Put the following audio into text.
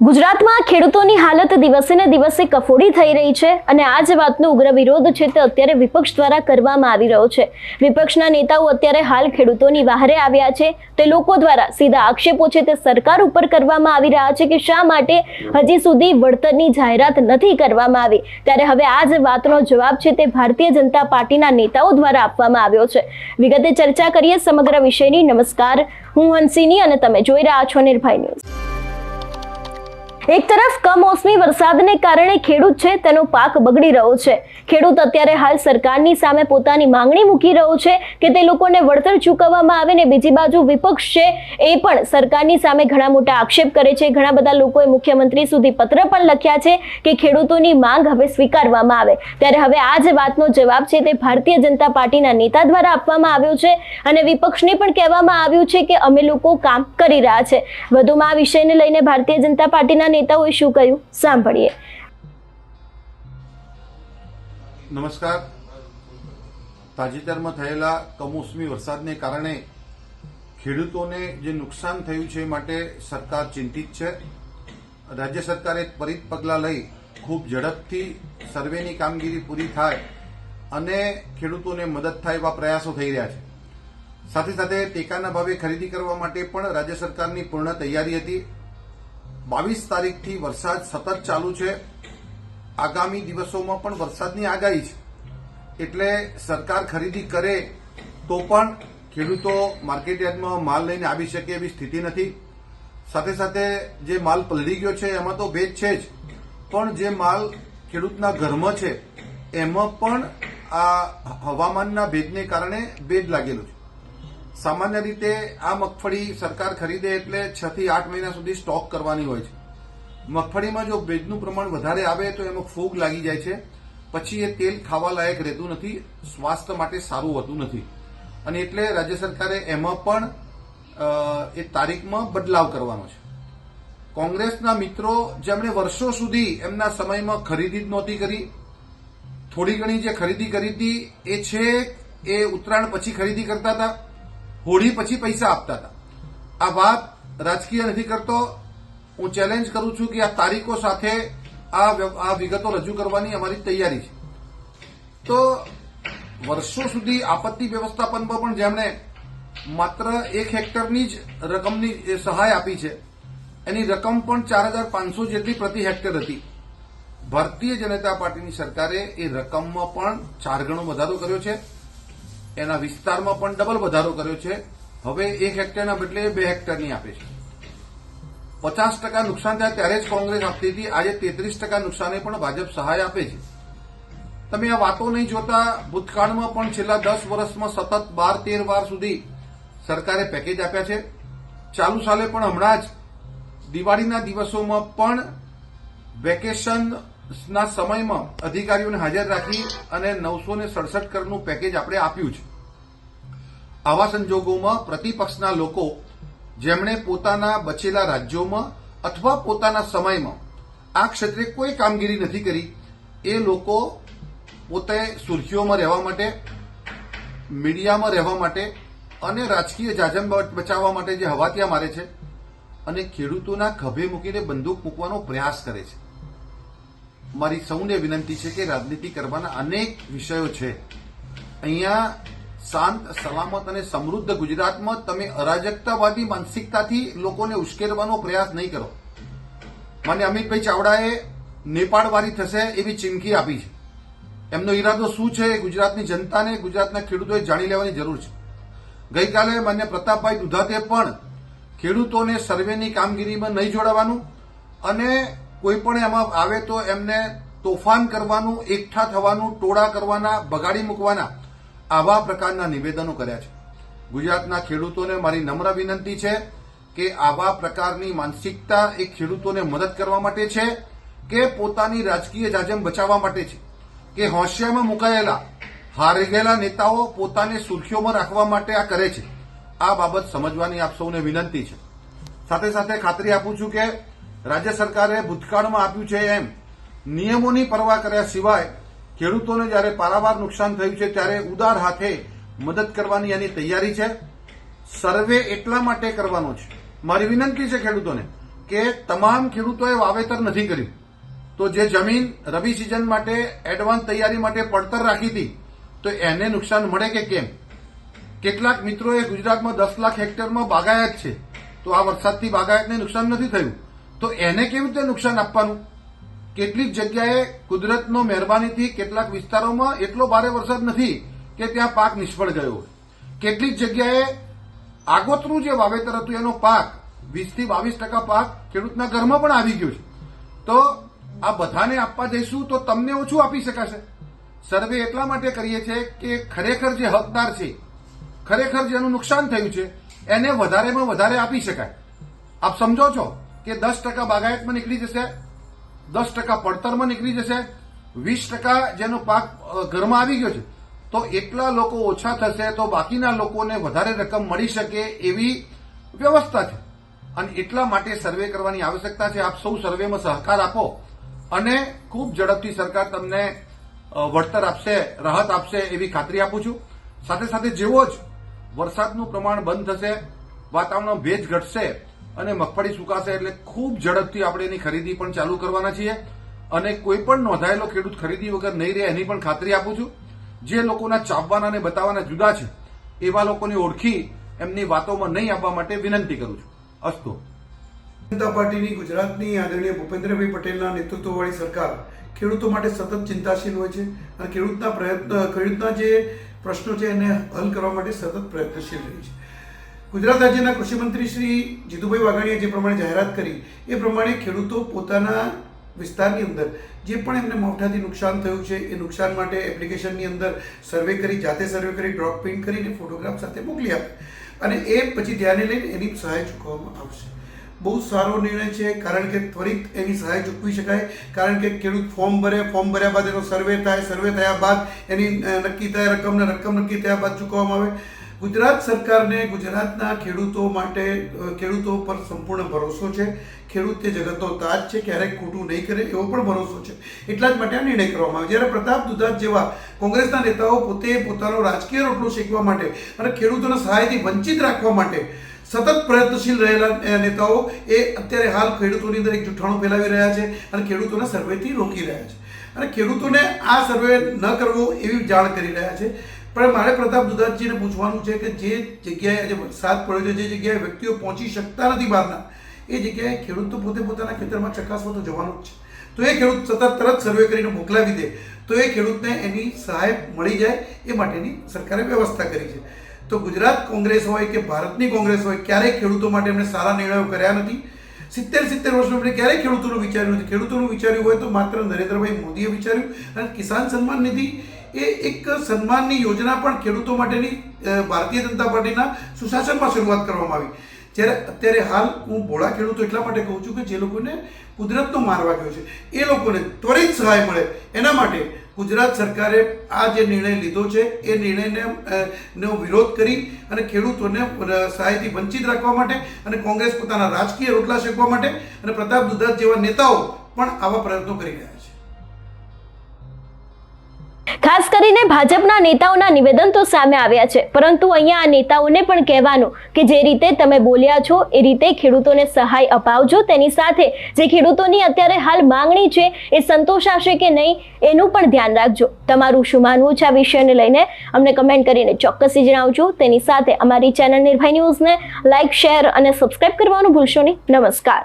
ગુજરાતમાં ખેડૂતોની હાલત દિવસે ને દિવસે કફોડી થઈ રહી છે અને આ જ વાતનો ઉગ્ર વિરોધ છે તે અત્યારે વિપક્ષ દ્વારા કરવામાં આવી રહ્યો છે. વિપક્ષના નેતાઓ અત્યારે હાલ ખેડૂતોની વાહરે આવ્યા છે. તે લોકો દ્વારા સીધા આક્ષેપો છે તે સરકાર ઉપર કરવામાં આવી રહ્યા છે કે શા માટે હજી સુધી વળતરની જાહેરાત નથી કરવામાં આવી. ત્યારે હવે આ જ વાતનો જવાબ છે તે ભારતીય જનતા પાર્ટીના નેતાઓ દ્વારા આપવામાં આવ્યો છે. વિગતે ચર્ચા કરીએ સમગ્ર વિષયની. નમસ્કાર. હું હંસિની અને તમે જોઈ રહ્યા છો નિર્ભય ન્યૂઝ. એક તરફ કમોસમી વરસાદને કારણે ખેડૂત છે, તેનો પાક બગડી રહ્યો છે. ખેડૂત અત્યારે હાલ સરકારની સામે પોતાની માંગણી મૂકી રહ્યો છે કે તે લોકોને વળતર ચૂકવવામાં આવે ને બીજી બાજુ વિપક્ષ છે, એ પણ સરકારની સામે ઘણા મોટા આક્ષેપ કરે છે. ઘણા બધા લોકોએ મુખ્યમંત્રી સુધી પત્ર પણ લખ્યા છે કે ખેડૂતોની માંગ હવે સ્વીકારવામાં આવે. ત્યારે હવે આ જ વાતનો જવાબ છે તે ભારતીય જનતા પાર્ટીના નેતા દ્વારા આપવામાં આવ્યો છે અને વિપક્ષને પણ કહેવામાં આવ્યું છે કે અમે લોકો કામ કરી રહ્યા છે. વધુમાં આ વિષયને લઈને ભારતીય જનતા પાર્ટીના નેતાઓએ શું કહ્યું? સાંભળીએ. નમસ્કાર. તાજેતરમાં થયેલા કમોસમી વરસાદને કારણે ખેડૂતોને જે નુકસાન થયું છે માટે સરકાર ચિંતિત છે. રાજ્ય સરકારે ત્વરિત પગલાં લઈ ખૂબ ઝડપથી સર્વેની કામગીરી પૂરી થાય અને ખેડૂતોને મદદ થાય એવા પ્રયાસો થઈ રહ્યા છે. સાથે સાથે ટેકાના ભાવે ખરીદી કરવા માટે પણ રાજ્ય સરકારની પૂર્ણ તૈયારી હતી. બાવીસ તારીખથી વરસાદ સતત ચાલુ છે. આગામી દિવસોમાં પણ વરસાદની આગાહી છે. એટલે સરકાર ખરીદી કરે તો પણ ખેડૂતો માર્કેટયાર્ડમાં માલ લઈને આવી શકે એવી સ્થિતિ નથી. સાથે સાથે જે માલ પલળી ગયો છે, એમાં તો ભેજ છે જ. પણ જે માલ ખેડૂતના ઘરમાં છે, એમાં પણ આ હવામાનના ભેજને કારણે ભેજ લાગેલું છે. સામાન્ય રીતે આ મગફળી સરકાર ખરીદે એટલે છ થી આઠ મહિના સુધી સ્ટોક કરવાની હોય છે. મગફળીમાં જો ભેજનું પ્રમાણ વધારે આવે તો એમાં ફૂગ લાગી જાય છે. પછી એ તેલ ખાવા લાયક રહેતું નથી, સ્વાસ્થ્ય માટે સારું હોતું નથી. અને એટલે રાજ્ય સરકારે એમાં પણ એ તારીખમાં બદલાવ કરવાનો છે. કોંગ્રેસના મિત્રો જેમણે વર્ષો સુધી એમના સમયમાં ખરીદી જ નહોતી કરી, થોડી ઘણી જે ખરીદી કરી હતી, એ છે એ ઉત્તરાયણ પછી ખરીદી કરતા હતા. હોળી પછી પૈસા આપતા હતા. આ વાત રાજકીય નથી કરતો. હું ચેલેન્જ કરું છું કે આ તારીખો સાથે આ વિગતો રજૂ કરવાની અમારી તૈયારી છે. તો વર્ષો સુધી આપત્તિ વ્યવસ્થાપનમાં પણ જેમણે માત્ર એક હેક્ટરની જ રકમની સહાય આપી છે, એની રકમ પણ ચાર હજાર પાંચસો જેટલી પ્રતિ હેક્ટર હતી. ભારતીય જનતા પાર્ટીની સરકારે એ રકમમાં પણ ચાર ગણો વધારો કર્યો છે. એના વિસ્તારમાં પણ ડબલ વધારો કર્યો છે. હવે એક હેક્ટરના બદલે બે હેક્ટરની આપે છે. પચાસ ટકા નુકસાન થયા ત્યારે જ કોંગ્રેસ આપતી હતી. આજે તેત્રીસ ટકા નુકસાને પણ ભાજપ સહાય આપે છે. તમે આ વાતો નહીં જોતા, ભૂતકાળમાં પણ છેલ્લા દસ વર્ષમાં સતત બાર તેર વાર સુધી સરકારે પેકેજ આપ્યા છે. ચાલુ સાલે પણ હમણાં જ દિવાળીના દિવસોમાં પણ વેકેશનના સમયમાં અધિકારીઓને હાજર રાખી અને નવસો ને સડસઠ કરોડનું પેકેજ આપણે આપ્યું છે. આવા સંજોગોમાં પ્રતિપક્ષના લોકો જેમણે પોતાના બચેલા રાજ્યોમાં અથવા પોતાના સમયમાં આ ક્ષેત્રે કોઈ કામગીરી નથી કરી, એ લોકો પોતે સુર્ખીઓમાં રહેવા માટે, મીડિયામાં રહેવા માટે અને રાજકીય જાજમ બચાવવા માટે જે હવાતિયા મારે છે અને ખેડૂતોના ખભે મૂકીને બંદૂક મૂકવાનો પ્રયાસ કરે છે. મારી સૌને વિનંતી છે કે રાજનીતિ કરવાના અનેક વિષયો છે. અહીંયા શાંત, સલામત અને સમૃદ્ધ ગુજરાતમાં તમે અરાજકતાવાદી માનસિકતાથી લોકોને ઉશ્કેરવાનો પ્રયાસ નહીં કરો. મને અમિતભાઈ ચાવડાએ નેપાળવાળી થશે એવી ચીમકી આપી છે. એમનો ઈરાદો શું છે ગુજરાતની જનતાને, ગુજરાતના ખેડૂતોએ જાણી લેવાની જરૂર છે. ગઈકાલે માન્ય પ્રતાપભાઈ દુધાતે પણ ખેડૂતોને સર્વેની કામગીરીમાં નહીં જોડાવાનું અને કોઈ પણ એમાં આવે તો એમને તોફાન કરવાનું, એકઠા થવાનું, ટોળા કરવાના, બગાડી મૂકવાના, આવા પ્રકારના નિવેદનો કર્યા છે. ગુજરાતના ખેડૂતોને મારી નમ્ર વિનંતી છે કે આવા પ્રકારની માનસિકતા એ ખેડૂતોને મદદ કરવા માટે છે, કે પોતાની રાજકીય જાજમ બચાવવા માટે છે, કે હોશિયામાં મુકાયેલા, હારી ગયેલા નેતાઓ પોતાને સુર્ખીઓમાં રાખવા માટે આ કરે છે. આ બાબત સમજવાની આપ સૌને વિનંતી છે. સાથે સાથે ખાતરી આપું છું કે રાજ્ય સરકારે ભૂતકાળમાં આપ્યું છે એમ. નિયમોની પરવા કર્યા સિવાય ખેડૂતોને જ્યારે પારાવાર નુકસાન થયું છે, ત્યારે ઉદાર હાથે મદદ કરવાની એની તૈયારી છે. સર્વે એટલા માટે કરવાનો છે. મારી વિનંતી છે ખેડૂતોને કે તમામ ખેડૂતોએ વાવેતર નથી કર્યું. તો જે જમીન રવિ સિઝન માટે એડવાન્સ તૈયારી માટે પડતર રાખી હતી, તો એને નુકસાન મળે કે કેમ? કેટલાક મિત્રોએ ગુજરાતમાં દસ લાખ હેક્ટરમાં બાગાયત છે. તો આ વરસાદથી બાગાયતને નુકસાન નથી થયું. તો એને કેવી રીતે નુકસાન આપવાનું? કેટલીક જગ્યાએ કુદરતનો મહેરબાનીથી કેટલાક વિસ્તારોમાં એટલો ભારે વરસાદ નથી કે ત્યાં પાક નિષ્ફળ ગયો કેટલીક જગ્યાએ આગોતરું જે વાવેતર હતું એનો પાક, વીસથી બાવીસ ટકા પાક ખેડૂતના ઘરમાં પણ આવી ગયો છે. તો આ બધાને આપવા જઈશું તો તમને ઓછું આપી શકાશે. સર્વે એટલા માટે કરીએ છીએ કે ખરેખર જે હકદાર છે, ખરેખર જેનું નુકસાન થયું છે, એને વધારેમાં વધારે આપી શકાય. આપ સમજો છો? કે દસ ટકા બાગાયતમાં નીકળી જશે, દસ ટકા પડતરમાં નીકળી જશે, વીસ ટકા જેનો પાક ઘરમાં આવી ગયો છે, તો એટલા લોકો ઓછા થશે તો બાકીના લોકોને વધારે રકમ મળી શકે એવી વ્યવસ્થા છે. અને એટલા માટે સર્વે કરવાની આવશ્યકતા છે. આપ સૌ સર્વેમાં સહકાર આપો અને ખૂબ ઝડપથી સરકાર તમને વળતર આપશે, રાહત આપશે એવી ખાતરી આપું છું. સાથે સાથે જેવો જ વરસાદનું પ્રમાણ બંધ થશે વાતાવરણનો ભેજ ઘટશે અને મગફળી સુકાશે એટલે ખૂબ ઝડપથી આપણે એની ખરીદી પણ ચાલુ કરવાના છીએ. અને કોઈ પણ નોંધાયેલો ખેડૂત ખરીદી વગર નહીં રહે એની પણ ખાતરી આપું છું. જે લોકોના ચાપવાના અને બતાવવાના જુદા છે, એવા લોકોને ઓળખી એમની વાતોમાં નહીં આવવા માટે વિનંતી કરું છું. અસ્તુ. જનતા પાર્ટીની ગુજરાતની આદરણીય ભૂપેન્દ્રભાઈ પટેલના નેતૃત્વવાળી સરકાર ખેડૂતો માટે સતત ચિંતાશીલ હોય છે. અને ખેડૂતના પ્રયત્ન, ખેડૂતના જે પ્રશ્નો છે એને હલ કરવા માટે સતત પ્રયત્નશીલ રહી છે. ગુજરાત રાજ્યના કૃષિમંત્રી શ્રી જીતુભાઈ વાઘાણીએ જે પ્રમાણે જાહેરાત કરી, એ પ્રમાણે ખેડૂતો પોતાના વિસ્તારની અંદર, જે પણ એમને મોટાથી નુકસાન થયું છે, એ નુકસાન માટે એપ્લિકેશનની અંદર સર્વે કરી, જાતે સર્વે કરી, ડ્રોપ પ્રિન્ટ કરીને ફોટોગ્રાફ સાથે મોકલી આપે. અને એ પછી ધ્યાને લઈને એની સહાય ચૂકવવામાં આવશે. બહુ સારો નિર્ણય છે, કારણ કે ત્વરિત એની સહાય ચૂકવી શકાય. કારણ કે ખેડૂત ફોર્મ ભરે, ફોર્મ ભર્યા બાદ એનો સર્વે થાય, સર્વે થયા બાદ એની નક્કી થાય, રકમને, રકમ નક્કી થયા બાદ ચૂકવવામાં આવે. ગુજરાત સરકારને ગુજરાતના ખેડૂતો માટે ખેડૂતો પર સંપૂર્ણ ભરોસો છે. ખેડૂત તે જગતનો તાજ છે. ક્યારેક ખોટું નહીં કરે એવો પણ ભરોસો છે. એટલા જ માટે આ નિર્ણય કરવામાં આવ્યો. જ્યારે પ્રતાપ દુધાત જેવા કોંગ્રેસના નેતાઓ પોતે પોતાનો રાજકીય રોટલો શેકવા માટે અને ખેડૂતોને સહાયથી વંચિત રાખવા માટે સતત પ્રયત્નશીલ રહેલા નેતાઓ એ અત્યારે હાલ ખેડૂતોની અંદર એક જૂઠાણું ફેલાવી રહ્યા છે અને ખેડૂતોને સર્વેથી રોકી રહ્યા છે. અને ખેડૂતોને આ સર્વે ન કરવો એવી જાણ કરી રહ્યા છે. પણ મારે પ્રતાપ દુધાતજીને પૂછવાનું છે કે જે જગ્યાએ આજે વરસાદ પડ્યો છે, જે જગ્યાએ વ્યક્તિઓ પહોંચી શકતા નથી બહારના, એ જગ્યાએ ખેડૂત તો પોતે પોતાના ખેતરમાં ચકાસવા તો જવાનું જ છે. તો એ ખેડૂત સતત તરત સર્વે કરીને મોકલાવી દે, તો એ ખેડૂતને એની સહાય મળી જાય, એ માટેની સરકારે વ્યવસ્થા કરી છે. તો ગુજરાત કોંગ્રેસ હોય કે ભારતની કોંગ્રેસ હોય, ક્યારેય ખેડૂતો માટે એમણે સારા નિર્ણયો કર્યા નથી. સિત્તેર સિત્તેર વર્ષમાં એમણે ક્યારેય ખેડૂતોનું વિચાર્યું નથી. ખેડૂતોનું વિચાર્યું હોય તો માત્ર નરેન્દ્રભાઈ મોદીએ વિચાર્યું અને કિસાન સન્માન નિધિ એ એક સન્માનની યોજના પણ ખેડૂતો માટેની ભારતીય જનતા પાર્ટીના સુશાસનમાં શરૂઆત કરવામાં આવી. જ્યારે અત્યારે હાલ હું ભોળા ખેડૂતો એટલા માટે કહું છું કે જે લોકોને કુદરતનો માર વાગ્યો છે, એ લોકોને ત્વરિત સહાય મળે. એના માટે ગુજરાત સરકારે આ જે નિર્ણય લીધો છે, એ નિર્ણયને નો વિરોધ કરી અને ખેડૂતોને સહાયથી વંચિત રાખવા માટે અને કોંગ્રેસ પોતાના રાજકીય રોટલા શેકવા માટે અને પ્રતાપ દુધાત જેવા નેતાઓ પણ આવા પ્રયત્નો કરી રહ્યા ખાસ કરીને ભાજપના નેતાઓના નિવેદન તો સામે આવ્યા છે. પરંતુ અહીંયા આ નેતાઓને પણ કહેવાનું કે જે રીતે તમે બોલ્યા છો, એ રીતે ખેડૂતોને સહાય અપાવજો. તેની સાથે જે ખેડૂતોની અત્યારે હાલ માંગણી છે, એ સંતોષાશે કે નહીં, એનું પણ ધ્યાન રાખજો. તમારું શું માનવું છે આ વિષયને લઈને? અમને કમેન્ટ કરીને ચોક્કસથી જણાવજો. તેની સાથે અમારી ચેનલ નિર્ભય ન્યૂઝને લાઇક શેર અને સબસ્ક્રાઇબ કરવાનું ભૂલશો નહીં. નમસ્કાર.